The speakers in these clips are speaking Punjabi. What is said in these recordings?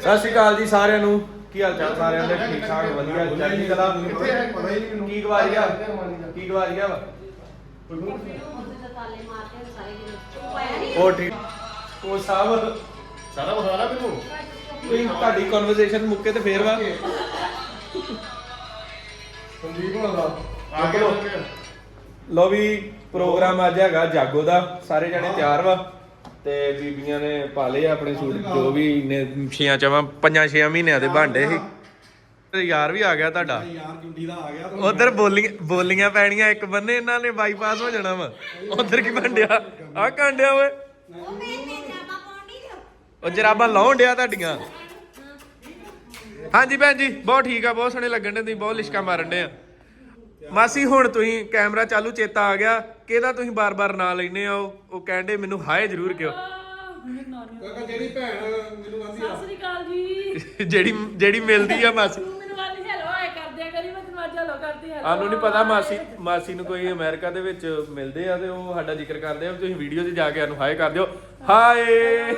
ਸਤਿ ਸ਼੍ਰੀ ਅਕਾਲ ਜੀ ਸਾਰਿਆਂ ਨੂੰ। ਕੀ ਹਾਲ ਚਾਲ ਸਾਰਿਆਂ ਦੇ? ਠੀਕ ਠਾਕ ਵਧੀਆ। ਚੜ੍ਹਦੀ ਕਲਾ। ਕੀ ਗਿਆ ਕੀ ਗਵਾਚ ਗਿਆ ਵਾ ਉਹ ਠੀਕ। ਉਹ ਸਾਹਿਬ ਸਾਰਾ ਬਖਾਰਾ ਮੈਨੂੰ। ਕੋਈ ਤੁਹਾਡੀ ਕਨਵਰਸੇਸ਼ਨ ਮੁੱਕੇ ਤੇ ਫੇਰ ਵਾ। ਸੰਦੀਪ ਹੋਣਾ ਦਾ। ਆ ਲੋ ਵੀ ਪ੍ਰੋਗਰਾਮ ਅੱਜ ਹੈਗਾ ਜਾਗੋ ਦਾ ਸਾਰੇ ਜਣੇ ਤਿਆਰ ਵਾ। ਤੇ ਬੀਬੀਆਂ ਨੇ ਪਾ ਲਏ ਆ ਆਪਣੇ ਸੂਟ ਜੋ ਵੀ ਨੇ ਛੀਆਂ ਚਵਾਂ ਪੰਜਾਂ ਛੇਆਂ ਮਹੀਨਿਆਂ ਦੇ ਭਾਂਡੇ ਸੀ। ਤੇ ਯਾਰ ਵੀ ਆ ਗਿਆ ਤੁਹਾਡਾ। ਯਾਰ ਜੁੰਡੀ ਦਾ ਆ ਗਿਆ ਉਧਰ ਬੋਲੀਆਂ ਬੋਲੀਆਂ ਪੈਣੀਆਂ ਇੱਕ ਬੰਨੇ ਇਹਨਾਂ ਨੇ ਬਾਈਪਾਸ ਹੋ ਜਾਣਾ ਵਾ। ਉਧਰ ਕੀ ਬੰਡਿਆ ਆ ਕਾਂਡਿਆ ਓਏ। ਉਹ ਜਰਾਬਾਂ ਲਾਉਣ ਡਿਆ ਤੁਹਾਡੀਆਂ। ਹਾਂਜੀ ਭੈਣ ਜੀ ਬਹੁਤ ਠੀਕ ਆ ਬਹੁਤ ਸੋਹਣੇ ਲੱਗਣ ਦੇ ਤੁਸੀਂ ਬਹੁਤ ਲਿਸ਼ਕਾ ਮਾਰਨ ਦੇ ਆ। ਮਾਸੀ ਹੁਣ ਤੁਸੀਂ ਕੈਮਰਾ ਚਾਲੂ ਚੇਤਾ ਆ ਗਿਆ ਕਿਹਦਾ ਤੁਸੀਂ ਬਾਰ-ਬਾਰ ਨਾਂ ਲੈਨੇ ਆ? ਉਹ ਉਹ ਕਹਿੰਦੇ ਮੈਨੂੰ ਹਾਏ ਜ਼ਰੂਰ ਕਿਉਂ? ਕਾਕਾ ਜਿਹੜੀ ਭੈਣ ਮੈਨੂੰ ਆਂਦੀ ਆ। ਸਤਿ ਸ੍ਰੀ ਅਕਾਲ ਜੀ। ਜਿਹੜੀ ਜਿਹੜੀ ਮਿਲਦੀ ਆ ਮਾਸੀ। ਤੂੰ ਮੈਨੂੰ ਆਲੀ ਹੈਲੋ ਆਏ ਕਰਦੇ ਆ ਕਰੀ ਮੈਂ ਤੈਨੂੰ ਅੱਜ ਹੈਲੋ ਕਰਦੀ ਹੈਲੋ ਸਾਨੂੰ ਨਹੀਂ ਪਤਾ ਮਾਸੀ ਮਾਸੀ ਨੂੰ ਕੋਈ ਅਮਰੀਕਾ ਦੇ ਵਿੱਚ ਮਿਲਦੇ ਆ ਤੇ ਉਹ ਸਾਡਾ ਜ਼ਿਕਰ ਕਰਦੇ ਆ ਤੁਸੀਂ ਵੀਡੀਓ 'ਚ ਜਾ ਕੇ ਸਾਨੂੰ ਹਾਏ ਕਰ ਦਿਓ। ਹਾਏ!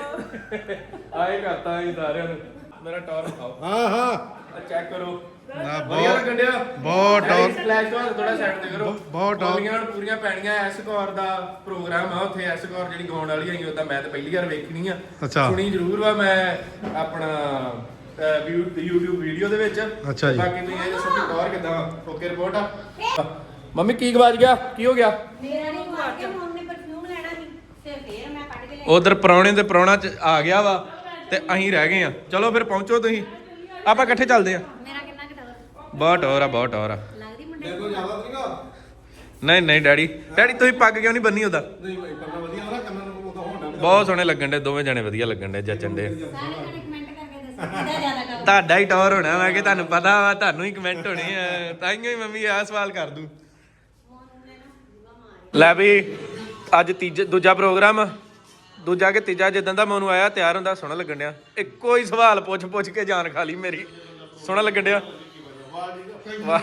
ਹਾਏ ਕਰਤਾ ਇਹ ਸਾਰਿਆਂ ਨੂੰ। ਮੇਰਾ ਟੌਰ ਖਾਓ ਹਾਂ ਹਾਂ। ਚੈੱਕ ਕਰੋ। ਨਾ ਵਧੀਆ ਲੱਗਣ ਡਿਆ। ਬਹੁਤ ਟੌਰ- ਫਲੈਸ਼ ਤੋਂ ਥੋੜਾ ਸਾਈਡ ਤੇ ਕਰੋ। ਬਹੁਤ ਟੌਰ- ਬੋਲੀਆਂ ਹੁਣ ਪੂਰੀਆਂ ਪੈਣੀਆਂ ਐਸ ਕੌਰ ਦਾ ਪ੍ਰੋਗਰਾਮ ਆ ਉੱਥੇ ਐਸ ਕੌਰ ਜਿਹੜੀ ਗਾਉਣ ਵਾਲੀ ਹੈਗੀ ਉਹ ਤਾਂ ਮੈਂ ਤਾਂ ਪਹਿਲੀ ਵਾਰ ਵੇਖਣੀ ਆ। ਅੱਛਾ। ਸੁਣੀ ਜ਼ਰੂਰ ਵਾ ਮੈਂ ਆਪਣਾ ਅਹ, ਵਿਊ YouTube ਵੀਡੀਓ ਦੇ ਵਿੱਚ। ਅੱਛਾ ਜੀ। ਬਾਕੀ ਤੁਸੀਂ ਇਹ ਦੱਸੋ ਕਿ ਕੌਰ ਕਿਦਾਂ ਓਕੇ ਰਿਪੋਰਟ ਆ। ਮੰਮੀ ਕੀ ਗਵਾਚ ਗਿਆ? ਕੀ ਹੋ ਗਿਆ? ਮੇਰਾ ਨਹੀਂ ਮਾਰ ਕੇ ਹੁਣ ਨੇ ਪਰਫਿਊਮ ਲੈਣਾ ਸੀ ਤੇ ਫੇਰ ਮੈਂ ਕੱਢ ਕੇ ਲੈ ਉਧਰ ਪ੍ਰਾਹੁਣੇ ਤੇ ਪ੍ਰਾਹੁਣਾ ਚ ਆ ਗਿਆ ਵਾ ਤੇ ਅਸੀਂ ਰਹਿ ਗਏ ਆ। ਚਲੋ ਫਿਰ ਪਹੁੰਚੋ ਤੁਸੀਂ। ਆਪਾਂ ਇਕੱਠੇ ਚੱਲਦੇ ਆ। ਮੇਰਾ ਕਿੰਨਾ ਘਟਾ ਬਹੁਤ ਟੌਰ ਆ ਬਹੁਤ ਟੌਰ ਆ। ਲੱਗਦੀ ਮੁੰਡੇ ਮੇਰੇ ਤੋਂ ਜ਼ਿਆਦਾ ਤਾਂ ਨਹੀਂਗਾ ਨਹੀਂ ਨਹੀਂ ਡੈਡੀ। ਡੈਡੀ ਤੁਸੀਂ ਪੱਗ ਕਿਉਂ ਨਹੀਂ ਬੰਨੀ ਉਹਦਾ? ਨਹੀਂ ਭਾਈ ਕਰਨਾ ਵਧੀਆ ਨਾ ਕੰਨਾਂ ਨੂੰ ਉਹਦਾ ਹੋਣਾ ਬਹੁਤ ਸੋਹਣੇ ਲੱਗਣ ਦੇ ਦੋਵੇਂ ਜਣੇ ਵਧੀਆ ਲੱਗਣ ਦੇ ਜੱਚਣ ਦੇ ਸਾਰੇ ਜਣੇ ਕਮੈਂਟ ਕਰਕੇ ਦੱਸੋ ਕਿਹਦਾ ਜ਼ਿਆਦਾ ਕੰਮ ਤੁਹਾਡਾ ਹੀ ਟੌਰ ਹੋਣਾ ਮੈਂ ਕਿ ਤੁਹਾਨੂੰ ਪਤਾ ਵਾ ਤੁਹਾਨੂੰ ਹੀ ਕਮੈਂਟ ਹੋਣੇ ਆ। ਤਾਈਓ ਹੀ ਮੰਮੀ ਆਹ ਸਵਾਲ ਕਰ ਦੂੰ। ਲੈ ਵੀ ਅੱਜ ਤੀਜਾ ਦੂਜਾ ਪ੍ਰੋਗਰਾਮ ਆ। ਦੂਜਾ ਕਿ ਤੀਜਾ ਜਿੱਦਾਂ ਦਾ ਮੈਨੂੰ ਆਇਆ ਤਿਆਰ ਹੁੰਦਾ ਸੋਹਣਾ ਲੱਗਣ ਡਿਆ। ਇੱਕੋ ਹੀ ਸਵਾਲ ਪੁੱਛ ਪੁੱਛ ਕੇ ਜਾਨ ਖਾ ਲਈ ਮੇਰੀ। ਸੋਹਣਾ ਲੱਗਣ ਡਿਆ। ਵਾਹ।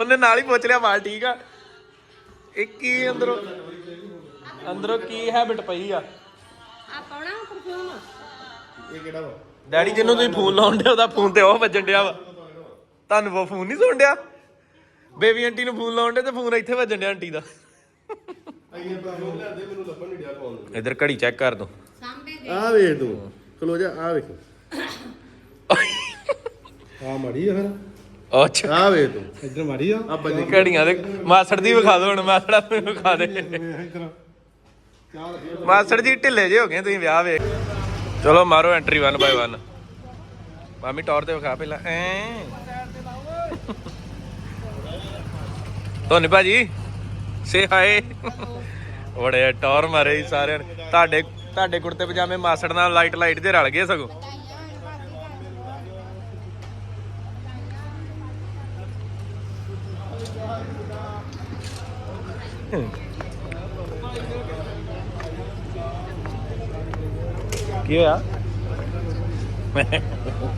ਉਹਨੇ ਨਾਲ ਹੀ ਪੁੱਛ ਲਿਆ ਵਾਲ ਠੀਕ ਆ? ਇਹ ਕੀ ਅੰਦਰੋਂ? ਅੰਦਰੋਂ ਕੀ ਹੈਬਿਟ ਪਈ ਆ? ਆ ਪਾਉਣਾ ਪਰਫਿਊਮ ਇਹ ਕਿਹੜਾ ਵਾ? ਡੈਡੀ ਜਿਹਨੂੰ ਤੁਸੀਂ ਫੋਨ ਲਾਉਣ ਡਿਆ ਉਹਦਾ ਫੋਨ ਤੇ ਉਹ ਵੱਜਣ ਡਿਆ ਵਾ। ਤੁਹਾਨੂੰ ਉਹ ਫੋਨ ਨਹੀਂ ਸੁਣ ਡਿਆ? ਬੇਬੀ ਆਂਟੀ ਨੂੰ ਫੋਨ ਲਾਉਣ ਡੇ ਤੇ ਫੋਨ ਇੱਥੇ ਵੱਜਣ ਡਿਆ ਆਂਟੀ ਦਾ। ਆਈਏ ਪਰਫਿਊਮ ਲਿਆਦੇ ਮੈਨੂੰ ਲੱਭਣ ਨਹੀਂ ਡਿਆ ਫੋਨ ਇਧਰ ਘੜੀ ਚੈੱਕ ਕਰ ਦੋ। ਸਾਹਮਣੇ ਦੇ ਆ ਵੇਖ ਤੂੰ ਖਲੋ ਜਾ ਆ ਵੇਖ। ਆ ਮੜੀ ਆ ਫਿਰ। ਅੱਛਾ। ਆ ਵੇਖ ਤੂੰ। ਇੱਧਰ ਮੜੀ ਆ। ਆ ਬੰਦੇ ਘੜੀਆਂ ਦੇ ਮਾਸੜ ਦੀ ਵਿਖਾ ਦੋ ਹੁਣ ਮਾਸੜਾ ਨੂੰ ਵਿਖਾ ਦੇ। ਇੱਧਰ ਜੀ ਢਿੱਲੇ ਜੇ ਹੋ ਗਏ ਤੁਸੀਂ ਵਿਆਹ ਵੇਖ। ਚਲੋ ਮਾਰੋ ਐਂਟਰੀ ਵਨ ਬਾਈ ਵਨ ਮਾਮੀ ਟੌਰ ਤੇ ਵਿਖਾ ਪਹਿਲਾਂ ਐ। ਧੋਨੀ ਭਾਜੀ। ਸੇ ਹਾਏ ਬੜੇ ਟੌਰ ਮਾਰੇ ਜੀ ਸਾਰਿਆਂ ਨੇ। ਤੁਹਾਡੇ ਤੁਹਾਡੇ ਕੁੜਤੇ ਪਜਾਮੇ ਮਾਸੜ ਨਾਲ ਲਾਈਟ ਲਾਈਟ ਦੇ ਰਲ ਗਏ ਸਗੋਂ। ਕੀ ਹੋਇਆ?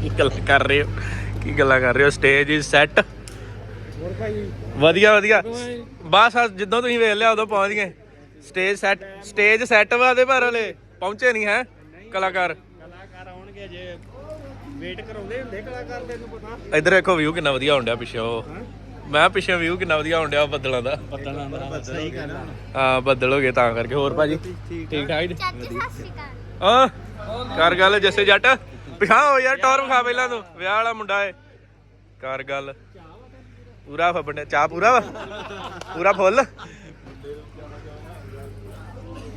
ਕੀ ਗੱਲ ਕਰ ਰਹੇ ਹੋ? ਕੀ ਗੱਲਾਂ ਕਰ ਰਹੇ ਹੋ? ਸਟੇਜ ਇਜ਼ ਸੈੱਟ ਹੋਰ ਭਾਈ। ਵਧੀਆ ਵਧੀਆ। ਬਸ ਜਿੱਦੋਂ ਤੁਸੀਂ ਵੇਖ ਲਿਆ ਉਦੋਂ ਪਹੁੰਚ ਗਏ। ਸਟੇਜ ਸੈੱਟ ਸਟੇਜ ਸੈੱਟ ਵਾ ਦੇ ਪਰ ਹਲੇ। ਪਹੁੰਚੇ ਨਹੀਂ ਹੈ ਕਲਾਕਾਰ। ਕਲਾਕਾਰ ਆਉਣਗੇ ਜੇ ਵੇਟ ਕਰਾਉਂਦੇ ਹੁੰਦੇ ਕਲਾਕਾਰ ਤੈਨੂੰ ਪਤਾ। ਇੱਧਰ ਦੇਖੋ ਵਿਊ ਕਿੰਨਾ ਵਧੀਆ ਆਉਂਦਿਆ ਪਿੱਛੇ ਉਹ। ਮੈਂ ਪਿੱਛੇ ਵਿਊ ਕਿੰਨਾ ਵਧੀਆ ਆਉਂਦਿਆ ਬੱਦਲਾਂ ਦਾ। ਬੱਦਲਾਂ ਦਾ। ਸਹੀ ਗੱਲ ਹਾਂ ਬੱਦਲ ਹੋ ਗਏ ਤਾਂ ਕਰਕੇ। ਹੋਰ ਭਾਜੀ? ਠੀਕ ਠਾਕ ਜੀ? ਚਾਚੀ ਸਤਿ ਸ਼੍ਰੀ ਅਕਾਲ। ਹਾਂ ਕਰ ਗੱਲ ਜੱਸੇ ਜੱਟ। ਪਿਛਾਂ ਹੋ ਯਾਰ ਟੌਰ ਵਿਖਾ ਪਹਿਲਾਂ ਤੂੰ। ਵਿਆਹ ਵਾਲਾ ਮੁੰਡਾ ਏ। ਕਰ ਗੱਲ। ਪੂਰਾ ਫੱਬਣ ਚਾਹ ਪੂਰਾ ਵਾ? ਪੂਰਾ ਫੁੱਲ?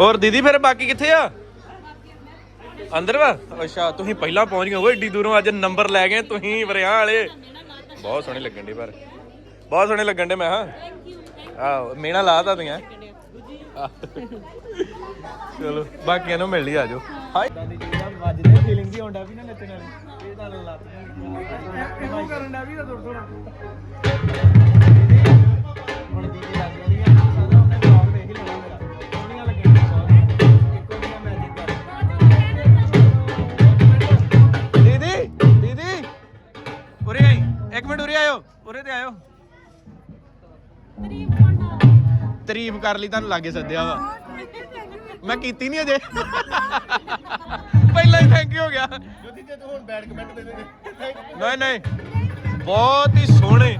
ਹੋਰ ਦੀਦੀ ਫਿਰ ਬਾਕੀ ਕਿੱਥੇ ਆ? ਅੰਦਰ ਵਾ? ਅੱਛਾ, ਤੁਸੀਂ ਪਹਿਲਾਂ ਪਹੁੰਚ ਗਏ ਓਏ ਏਡੀ ਦੂਰੋਂ ਅੱਜ ਨੰਬਰ ਲੈ ਗਏ ਤੁਸੀਂ ਵਰਿਆਂ ਵਾਲੇ। ਬਹੁਤ ਸੋਹਣੇ ਲੱਗਣ ਦੇ ਪਰ। ਬਹੁਤ ਸੋਹਣੇ ਲੱਗਣ ਦੇ ਮੈਂ, ਹਾਂ। ਆਹ ਮੇਣਾ ਲਾਤਾ ਤੁਸੀਂ ਚਲੋ, ਬਾਕੀਆਂ ਨੂੰ ਮਿਲ ਲਈ ਆਜੋ। ਹਾਏ ਵੱਜਦੇ ਫੀਲਿੰਗ ਦੀ ਆਉਂਦਾ ਵੀ ਨਾ ਨੱਚਣ ਵਾਲੀ ਇਹ ਤਾਂ ਲੱਤ ਇਹਨੂੰ ਕਰਨ ਦਾ ਵੀ ਤਾਂ ਥੋੜਾ ਥੋੜਾ ਹੁਣ ਦੀਦੀ ਉਰੇ ਆਈ। ਇੱਕ ਮਿੰਟ ਉਰੇ ਆਇਓ। ਉਰੇ ਤੇ ਆਇਓ। ਤਾਰੀਫ ਕਰ ਲਈ ਤੁਹਾਨੂੰ ਲਾਗੇ ਸੱਦਿਆ ਵਾ। ਮੈਂ ਕੀਤੀ ਨਹੀਂ ਅਜੇ। ਪਹਿਲਾਂ ਹੀ ਥੈਂਕ ਯੂ ਹੋ ਗਿਆ। ਜੋਤੀ ਜੇ ਤੂੰ ਹੁਣ ਬੈਡ ਕਮੈਂਟ ਦੇ ਦੇ ਨਹੀਂ ਨਹੀਂ। ਬਹੁਤ ਹੀ ਸੋਹਣੇ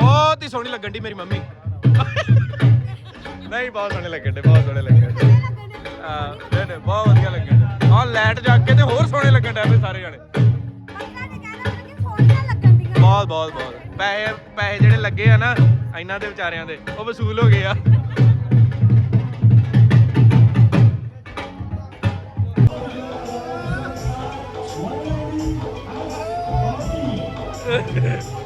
ਬਹੁਤ ਹੀ ਸੋਹਣੀ ਲੱਗਣ ਦੀ ਮੇਰੀ ਮੰਮੀ। ਨਹੀਂ ਬਹੁਤ ਸੋਹਣੇ ਲੱਗਣ ਦੇ ਬਹੁਤ ਸੋਹਣੇ ਲੱਗਣ ਦੇ ਹਾਂ ਨਹੀਂ ਨਹੀਂ ਬਹੁਤ ਵਧੀਆ ਲੱਗਣ ਆਹ ਲਾਈਟ ਜਾ ਕੇ ਤੇ ਹੋਰ ਸੋਹਣੇ ਲੱਗਣ ਡੇ ਸਾਰੇ ਜਣੇ। ਬਹੁਤ ਬਹੁਤ ਬਹੁਤ। ਪੈਸੇ ਪੈਸੇ ਜਿਹੜੇ ਲੱਗੇ ਆ ਨਾ, ਇਹਨਾਂ ਦੇ ਵਿਚਾਰਿਆਂ ਦੇ, ਉਹ ਵਸੂਲ ਹੋ ਗਏ ਆ। ਮਾਤੀ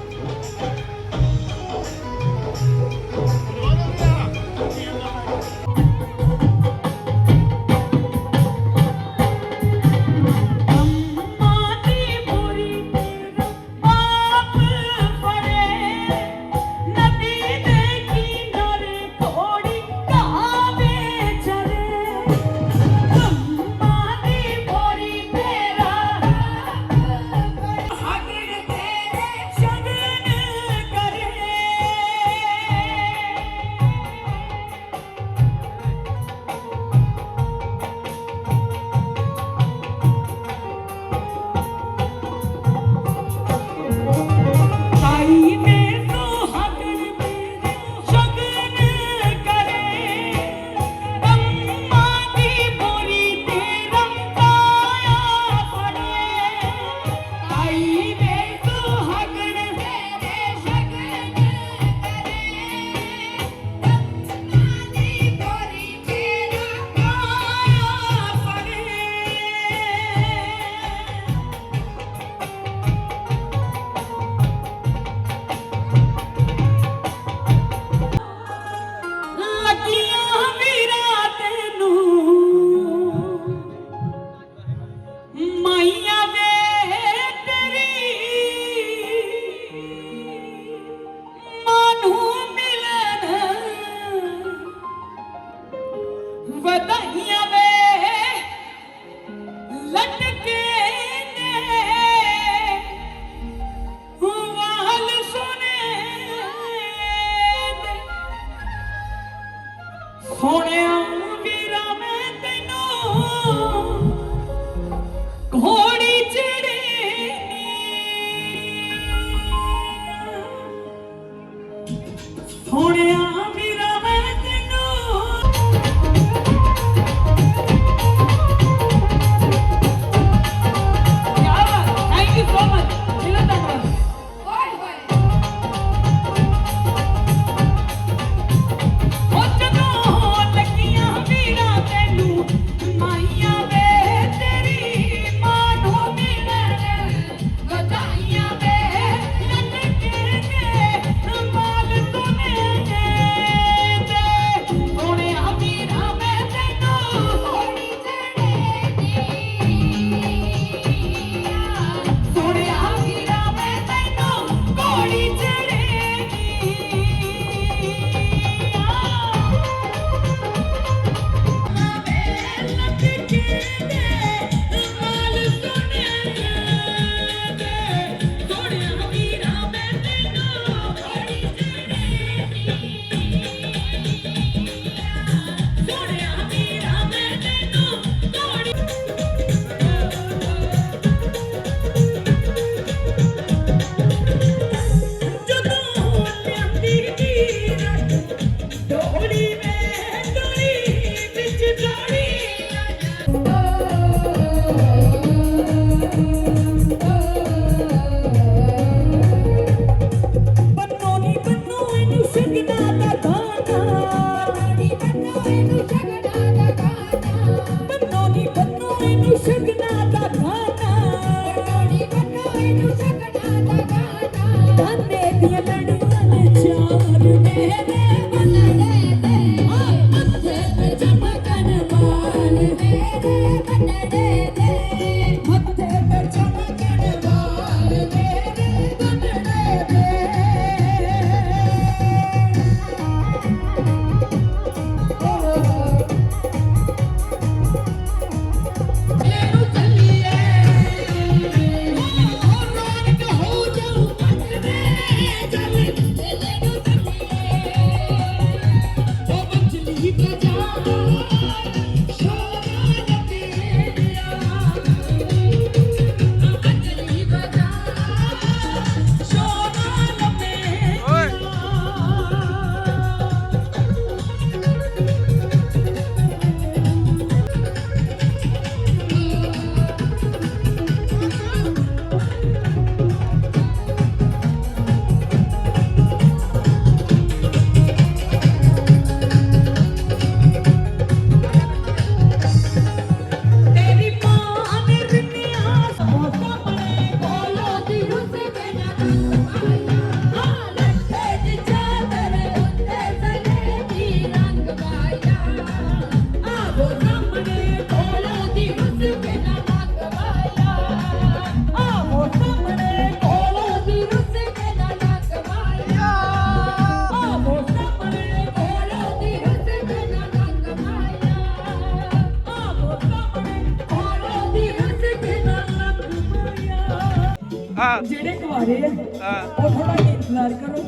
ਜਿਹੜੇ ਕੁਆਰੇ ਆ ਉਹ ਥੋੜਾ ਇੰਤਜ਼ਾਰ ਕਰੋ।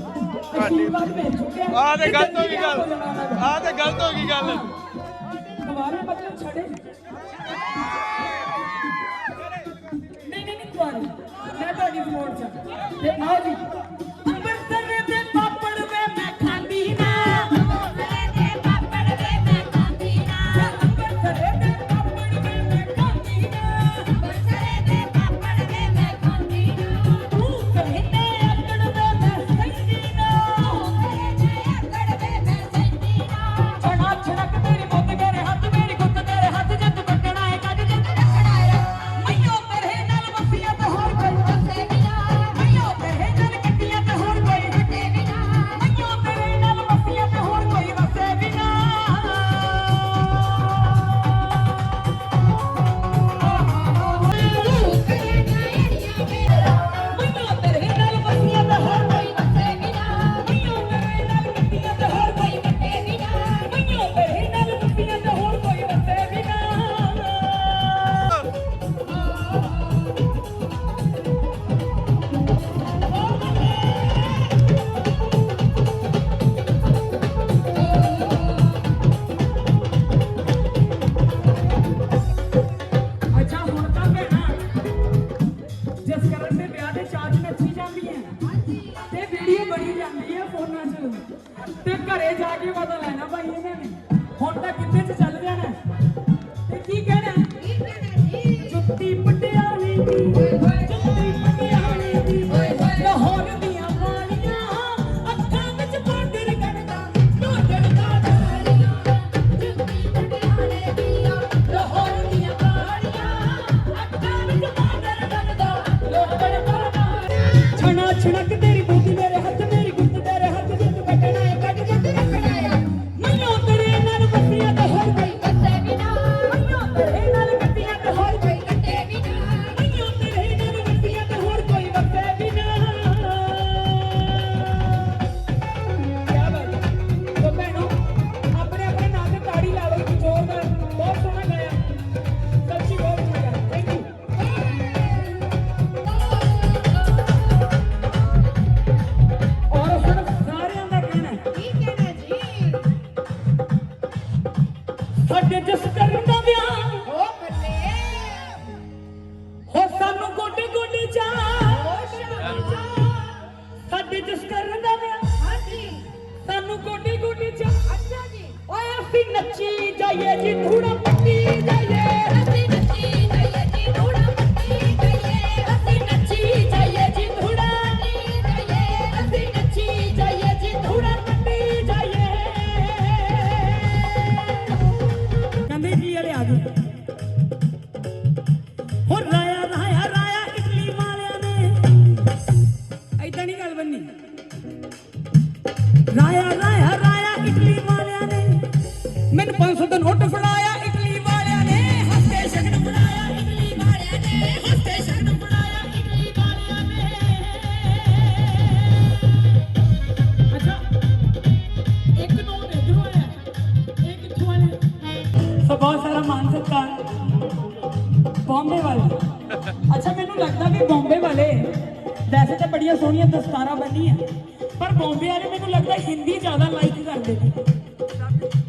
ਆਸ਼ੀਰਵਾਦ ਮਿਲ ਚੁੱਕਿਆ। ਆ ਤੇ ਗਲਤ ਹੋ ਗਈ ਗੱਲ। ਆ ਤੇ ਗਲਤ ਹੋ ਗਈ ਗੱਲ। ਕੁਆਰੇ ਮਤਲਬ ਛੜੇ ਨਹੀਂ ਨਹੀਂ ਨਹੀਂ ਕੁਆਰੇ ਮੈਂ ਤੁਹਾਡੀ ਫੋਨ ਚ ਤੇ ਆਓ ਜੀ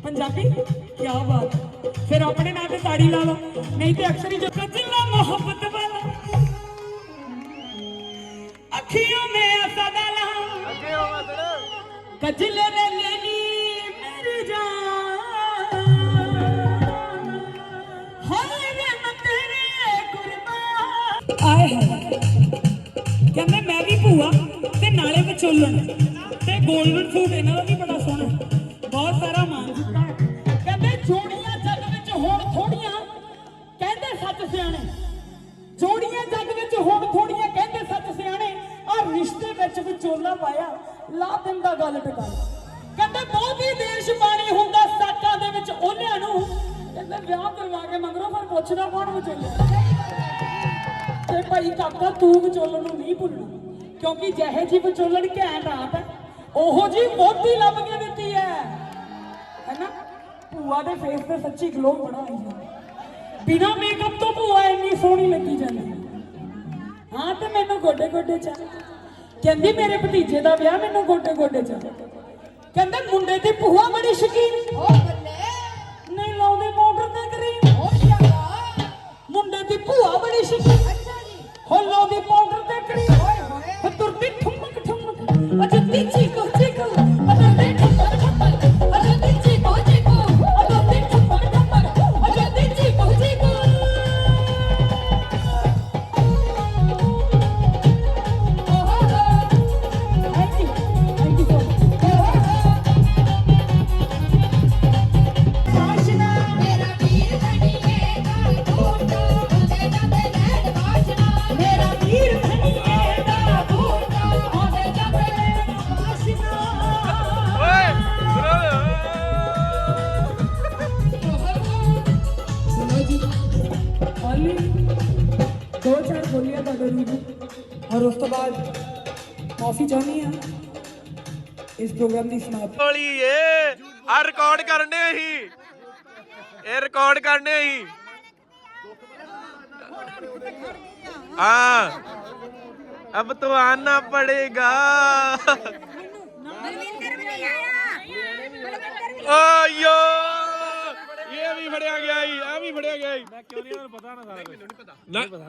ਪੰਜਾਬੀ? ਕੀ ਬਾਤ। ਫਿਰ ਆਪਣੇ ਨਾਂ ਤੇ ਤਾੜੀ ਲਾ ਲਓ। ਨਹੀਂ ਤੇ ਅਕਸਰ ਹੀ ਜੋ ਕਜਲਾ ਮੁਹੱਬਤ ਵਾਲਾ ਅੱਖੀਆਂ ਮੇ ਅਸਦਲਾ ਕਜਲੇ ਨੇ ਲੈਣੀ ਮੇਰੀ ਜਾਨ। ਹਾਏ ਵੇ ਮੈਂ ਤੇਰੇ ਕੁਰਬਾਨ ਆਏ ਹਾਏ। ਕਹਿੰਦੇ ਮੈਂ ਵੀ ਭੂਆ ਤੇ ਨਾਲੇ ਵਿਚੋਲਣ। ਤੇ 골ਡਨ ਸੂਟ ਇਹਨਾਂ ਦਾ ਵੀ ਬੜਾ ਸੋਹਣਾ। ਬਹੁਤ ਸਾਰਾ ਜੋੜੀਆਂ ਜੱਗ ਵਿੱਚ ਹੁਣ ਥੋੜੀਆਂ, ਕਹਿੰਦੇ ਸੱਚ ਸਿਆਣੇ। ਜੋੜੀਆਂ ਜੱਗ ਵਿੱਚ ਹੁਣ ਥੋੜੀਆਂ, ਕਹਿੰਦੇ ਸੱਚ ਸਿਆਣੇ। ਆ ਰਿਸ਼ਤੇ ਵਿੱਚ ਵਿਚੋਲਾ ਪਾਇਆ, ਲਾ ਦਿੰਦਾ ਗੱਲ ਟਿਕਾਣਾ ਕਹਿੰਦੇ ਬਹੁਤੀ ਦੇਸ਼ ਪਾਣੀ ਹੁੰਦਾ, ਸਾਕਾਂ ਦੇ ਵਿੱਚ ਉਹਨਿਆਂ ਨੂੰ। ਕਹਿੰਦੇ ਵਿਆਹ ਕਰਵਾ ਕੇ ਮੰਗਰੋ ਪਰ ਪੁੱਛਦਾ ਕੌਣ ਵਿਚੋਲਾ। ਤੇ ਭਾਈ ਕਾਕਾ, ਤੂੰ ਵਿਚੋਲਣ ਨੂੰ ਨਹੀਂ ਭੁੱਲਣਾ, ਕਿਉਂਕਿ ਜਿਹੇ ਜੀ ਵਿਚੋਲਣ ਘੈਂਟ ਆਪ ਹੈ, ਉਹੋ ਜੀ ਮੋਤੀ ਲੱਭ ਕੇ ਦਿੱਤੀ ਹੈ। ਹੈਨਾ ਭੂਆ ਦੇ ਫੇਸ ਤੇ ਸੱਚੀ ਗਲੋ ਬੜਾ ਆਈ ਜਾਂਦਾ ਬਿਨਾ ਮੇਕਅਪ ਤੋਂ ਭੂਆ ਇੰਨੀ ਸੋਹਣੀ ਲੱਗੀ ਜਾਂਦੀ ਹੈ। ਤੇ ਮੈਨੂੰ ਗੋਡੇ ਗੋਡੇ ਚ ਕਹਿੰਦੀ ਮੇਰੇ ਭਤੀਜੇ ਦਾ ਵਿਆਹ ਮੈਨੂੰ ਗੋਡੇ ਗੋਡੇ ਚ ਕਹਿੰਦੇ ਮੁੰਡੇ ਦੀ ਭੂਆ ਬੜੀ ਸ਼ਕੀਨ ਓ ਬੱਲੇ। ਨਹੀਂ ਲਾਉਂਦੇ ਪਾਊਡਰ ਤੇ ਕਰੀਮ। ਓ ਮੁੰਡੇ ਦੀ ਭੂਆ ਬੜੀ ਸ਼ਕੀਨ ਔਰ ਉਸ ਤੋਂ ਬਾਅਦ ਮਾਫੀ ਚਾਹੁੰਦੀ ਆ ਇਸ ਪ੍ਰੋਗਰਾਮ ਦੀ ਸਮਾਪਤੀ ਵਾਲੀ ਏ। ਆ ਰਿਕਾਰਡ ਕਰਨੇ ਅਸੀਂ ਇਹ ਰਿਕਾਰਡ ਕਰਨੇ ਅਸੀਂ ਹਾਂ। ਅਬ ਤੋ ਆਨਾ ਪੜੇਗਾ। ਮੈਨੂੰ ਵੀ ਨਹੀਂ ਆਇਆ। ਓ ਯੋ ਇਹ ਵੀ ਫੜਿਆ ਗਿਆ ਈ ਆ ਵੀ ਫੜਿਆ ਗਿਆ ਈ ਮੈਂ ਕਿਉਂ ਨਹੀਂ ਉਹਨੂੰ ਪਤਾ ਨਾ ਸਾਰਾ ਕੁਝ ਨਹੀਂ ਪਤਾ।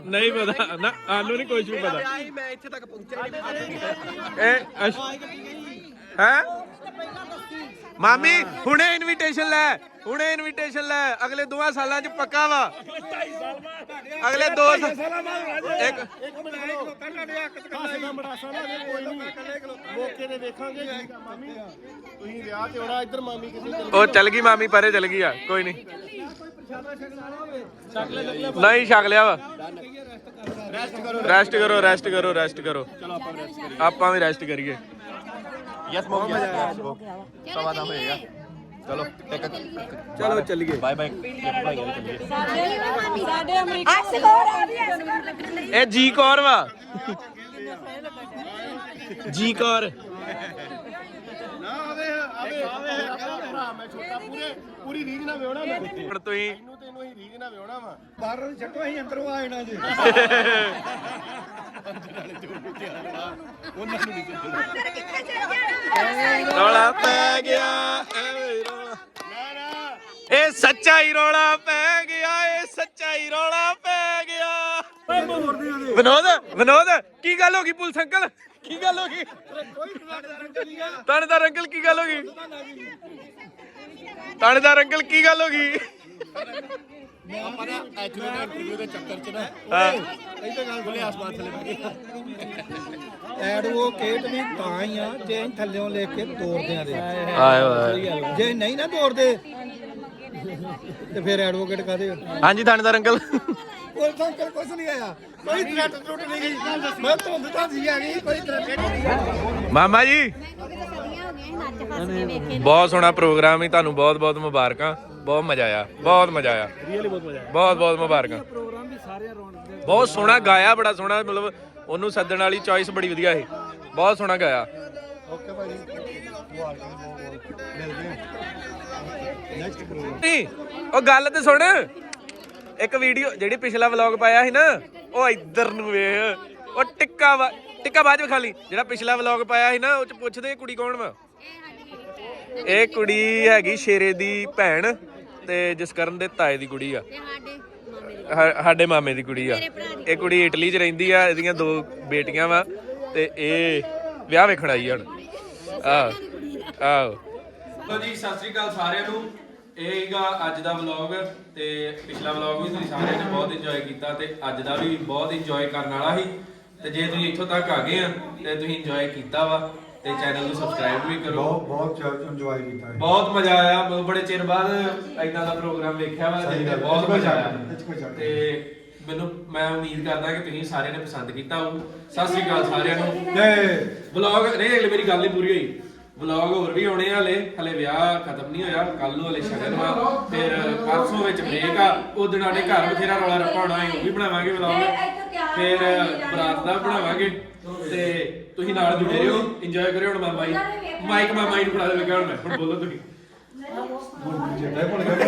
ਨਹੀਂ ਪਤਾ। ਨਾ ਆਨੂੰ ਨਹੀਂ ਕੁਝ ਵੀ ਪਤਾ। ਮੈਂ ਇੱਥੇ ਤੱਕ ਪਹੁੰਚਿਆ ਇਹ ਹੈ? ਮਾਮੀ ਹੁਣੇ ਇਨਵੀਟੇਸ਼ਨ ਲੈ। ਹੁਣੇ ਇਨਵੀਟੇਸ਼ਨ ਲੈ, ਅਗਲੇ ਦੋਆਂ ਸਾਲਾਂ ਚ ਪੱਕਾ ਵਾ। ਅਗਲੇ ਦੋ ਸਾਲ ਇੱਕ ਮੌਕੇ ਤੇ ਵੇਖਾਂਗੇ ਮਾਮੀ ਤੁਸੀਂ ਵਿਆਹ ਤੇ ਆਉਣਾ ਇੱਧਰ ਮਾਮੀ ਕਿਸੇ ਉਹ ਚੱਲ ਗਈ ਮਾਮੀ, ਪਰੇ ਚੱਲ ਗਈ ਆ, ਕੋਈ ਨਹੀਂ। ਨਹੀਂ, ਛਕ ਲਿਆ ਵਾ। ਰੈਸਟ ਕਰੋ ਰੈਸਟ ਕਰੋ ਰੈਸਟ ਕਰੋ। ਆਪਾਂ ਵੀ ਰੈਸਟ ਕਰੀਏ। ਯਸ ਮੌਮ ਯਸ ਸਵਾ ਦਾ ਹੋਏਗਾ ਚਲੋ ਚੱਲੀਏ। Bye bye. ਸਾਡੇ ਅਮਰੀਕਾ ਅਸਕੋਰ ਆ ਵੀ ਅਸਕੋਰ ਇਹ ਜੀ ਕੌਰ ਵਾ। ਜੀ ਕੌਰ। ਨਾ ਆਵੇ ਆਵੇ। ਆਵੇ ਭਰਾ ਮੈਂ ਛੋਟਾ ਪੂਰੇ ਪੂਰੀ ਰੀਝ ਨਾਲ ਵਿਆਹਣਾ ਮੈਂ ਤੁਸੀਂ ਰੀਝ ਨਾਲ ਵਿਆਹਣਾ ਵਾ। ਬਾਹਰ ਛੱਡੋ ਅਸੀਂ ਅੰਦਰੋਂ ਆ ਜਾਣਾ ਜੀ। ਉਹਨਾਂ ਨੂੰ ਨਹੀਂ ਅੰਦਰ ਕਿੱਥੇ ਚਲ ਜਾਣਾ ਰੌਲਾ ਪੈ ਗਿਆ ਐਵੇਂ ਰੌਲਾ। ਨਾ ਨਾ ਇਹ ਸੱਚਾ ਹੀ ਰੌਲਾ ਪੈ ਗਿਆ ਇਹ ਸੱਚਾ ਹੀ ਰੌਲਾ ਪੈ ਗਿਆ। ਵਿਨੋਦ ਵਿਨੋਦ ਕੀ ਗੱਲ ਹੋ ਗਈ ਪੁਲਿਸ ਅੰਕਲ? ਕੀ ਗੱਲ ਹੋ ਗਈ? ਤਾਣੇਦਾਰ ਅੰਕਲ ਕੀ ਗੱਲ ਹੋ ਗਈ? ਤਾਣੇਦਾਰ ਅੰਕਲ ਕੀ ਗੱਲ ਹੋ ਗਈ? ਆਪਾਂ ਨਾ ਐਕਚੁਅਲੀ ਨਾ ਇੰਟਰਵਿਊ ਦੇ ਚੱਕਰ ਚ ਨਾ ਹਾਂ। ਇੱਥੇ ਗੱਲ ਖੁੱਲੇ ਆਸਮਾਨ ਥੱਲੇ ਬਹਿ ਗਏ ਐਡਵੋਕੇਟ ਵੀ ਤਾਂ ਹੀ ਆ ਜੇ ਅਸੀਂ ਥੱਲਿਓਂ ਲੈ ਕੇ ਤੋੜਦੇ ਆ ਦੇ। ਆਏ ਵਾਏ ਜੇ ਨਹੀਂ ਨਾ ਤੋੜਦੇ ਤੇ ਫਿਰ ਐਡਵੋਕੇਟ ਕਾਦੇ ਹਾਂਜੀ ਥਾਣੇਦਾਰ ਅੰਕਲ ਕੋਈ ਅੰਕਲ ਕੁਝ ਨਹੀਂ ਆਇਆ। ਕੋਈ ਥ੍ਰੈਟ ਟੁੱਟ ਨਹੀਂ ਗਈ। ਮੈਂ ਧੁੰਦ ਤਾਂ ਸੀ ਆ ਗਈ ਕੋਈ ਥ੍ਰੈਟ ਨਹੀਂ ਮਾਮਾ ਜੀ। ਸਦੀਆਂ ਹੋ ਗਈਆਂ ਨੱਚ ਹੱਸ ਕੇ ਵੇਖੇ। ਬਹੁਤ ਸੋਹਣਾ ਪ੍ਰੋਗਰਾਮ ਹੀ ਤੁਹਾਨੂੰ ਬਹੁਤ ਬਹੁਤ ਮੁਬਾਰਕਾਂ। ਬਹੁਤ ਮਜ਼ਾ ਆਇਆ ਬਹੁਤ ਮਜ਼ਾ ਆਇਆ। ਰੀਅਲੀ ਬਹੁਤ ਮਜ਼ਾ ਆਇਆ। ਬਹੁਤ ਬਹੁਤ ਮੁਬਾਰਕਾਂ। ਪ੍ਰੋਗਰਾਮ ਵੀ ਸਾਰੇ ਬਹੁਤ ਸੋਹਣਾ ਗਾਇਆ ਬੜਾ ਸੋਹਣਾ ਮਤਲਬ ਉਹਨੂੰ ਸੱਦਣ ਵਾਲੀ ਚੋਇਸ ਬੜੀ ਵਧੀਆ ਸੀ। ਬਹੁਤ ਸੋਹਣਾ ਗਾਇਆ। ਓਕੇ ਭਾਜੀ ਮਿਲਦੇ ਨਹੀਂ ਉਹ ਗੱਲ ਤੇ ਸੁਣ। ਇੱਕ ਵੀਡੀਓ ਜਿਹੜੀ ਪਿਛਲਾ ਵਲੌਗ ਪਾਇਆ ਸੀ ਨਾ ਉਹ ਇੱਧਰ ਨੂੰ ਵੇਖ। ਉਹ ਟਿੱਕਾ ਟਿੱਕਾ ਬਾਅਦ ਵਿੱਚ ਖਾਲੀ। ਜਿਹੜਾ ਪਿਛਲਾ ਵਲੌਗ ਪਾਇਆ ਸੀ ਨਾ ਉਹ ਚ ਪੁੱਛਦੇ ਕੁੜੀ ਕੌਣ ਵਾ? ਇਹ ਕੁੜੀ ਹੈਗੀ ਸ਼ੇਰੇ ਦੀ ਭੈਣ। ਤੇ ਜਸਕਰਨ ਦੇ ਤਾਏ ਦੀ ਕੁੜੀ ਆ। ਹਾ- ਸਾਡੇ ਮਾਮੇ ਦੀ ਕੁੜੀ ਆ। ਇਹ ਕੁੜੀ ਇਟਲੀ 'ਚ ਰਹਿੰਦੀ ਆ ਇਹਦੀਆਂ ਦੋ ਬੇਟੀਆਂ ਵਾ ਤੇ ਇਹ ਵਿਆਹ ਵੇਖਣ ਆਈ ਆ ਹੁਣ। ਆਹ ਆਹ। ਲੋ ਜੀ ਸਤਿ ਸ੍ਰੀ ਅਕਾਲ ਸਾਰਿਆਂ ਨੂੰ। ਇਹ ਹੈਗਾ ਅੱਜ ਦਾ ਵਲੌਗ ਤੇ ਪਿਛਲਾ ਵਲੌਗ ਵੀ ਤੁਸੀਂ ਸਾਰਿਆਂ ਨੇ ਬਹੁਤ ਇੰਜੋਏ ਕੀਤਾ ਤੇ ਅੱਜ ਦਾ ਵੀ ਬਹੁਤ ਇੰਜੋਏ ਕਰਨ ਵਾਲਾ ਸੀ। ਤੇ ਜੇ ਤੁਸੀਂ ਇੱਥੋਂ ਤੱਕ ਆ ਗਏ ਆ ਤੇ ਤੁਸੀਂ ਇੰਜੋਏ ਕੀਤਾ ਵਾ। ਤੇ ਚੈਨਲ ਨੂੰ ਸਬਸਕ੍ਰਾਈਬ ਵੀ ਕਰੋ। ਬਹੁਤ ਬਹੁਤ ਜ਼ਿਆਦਾ ਇੰਜੋਏ ਕੀਤਾ ਹੈ ਬਹੁਤ ਮਜ਼ਾ ਆਇਆ। ਬ- ਬੜੇ ਚਿਰ ਬਾਅਦ ਐਦਾਂ ਦਾ ਪ੍ਰੋਗਰਾਮ ਵੇਖਿਆ ਵਾ ਸਹੀ ਗੱਲ ਹੈ। ਬਹੁਤ ਮਜ਼ਾ ਆਇਆ। ਇਹ 'ਚ ਕੋਈ ਸ਼ੱਕ ਨਹੀਂ। ਤੇ ਮੈਨੂੰ ਮੈਂ ਉਮੀਦ ਕਰਦਾ ਕਿ ਤੁਸੀਂ ਸਾਰਿਆਂ ਨੇ ਪਸੰਦ ਕੀਤਾ ਹੋਊ। ਸਤਿ ਸ੍ਰੀ ਅਕਾਲ ਸਾਰਿਆਂ ਨੂੰ। ਤੇ ਵਲੌਗ ਨਹੀਂ ਹਲੇ ਮੇਰੀ ਗੱਲ ਨਹੀਂ ਪੂਰੀ ਹੋਈ। ਵਲੌਗ ਹੋਰ ਵੀ ਆਉਣੇ ਆ ਹਲੇ। ਹਲੇ ਵਿਆਹ ਖਤਮ ਨਹੀਂ ਹੋਇਆ। ਕੱਲ ਨੂੰ ਹਲੇ ਸ਼ਗਨ ਵਾ। ਫਿਰ ਪਰਸੋਂ ਵਿੱਚ ਬ੍ਰੇਕ ਆ। ਉਹ ਦਿਨ ਸਾਡੇ ਘਰ ਬਥੇਰਾ ਰੌਲਾ ਰੱਪਾ ਹੋਣਾ ਹੈ ਉਹ ਵੀ ਬਣਾਵਾਂਗੇ ਵਲੌਗ ਫਿਰ ਬਰਾਤ ਦਾ ਬਣਾਵਾਂਗੇ ਤੇ ਤੁਸੀਂ ਨਾਲ ਜੁੜੇ ਰਹੋ ਇੰਜੋਏ ਕਰਿਓ ਹੁਣ ਮਾਮਾ ਜੀ। ਮਾਈਕ ਮਾਮਾ ਜੀ ਨੂੰ ਫੜਾ ਦੇ ਲੱਗਾ ਹੁਣ ਮੈਂ ਹੁਣ ਬੋਲੋ ਤੁਸੀਂ ਹੁਣ ਜਿਹੜਾ ਭੁੱਲ ਗਿਆ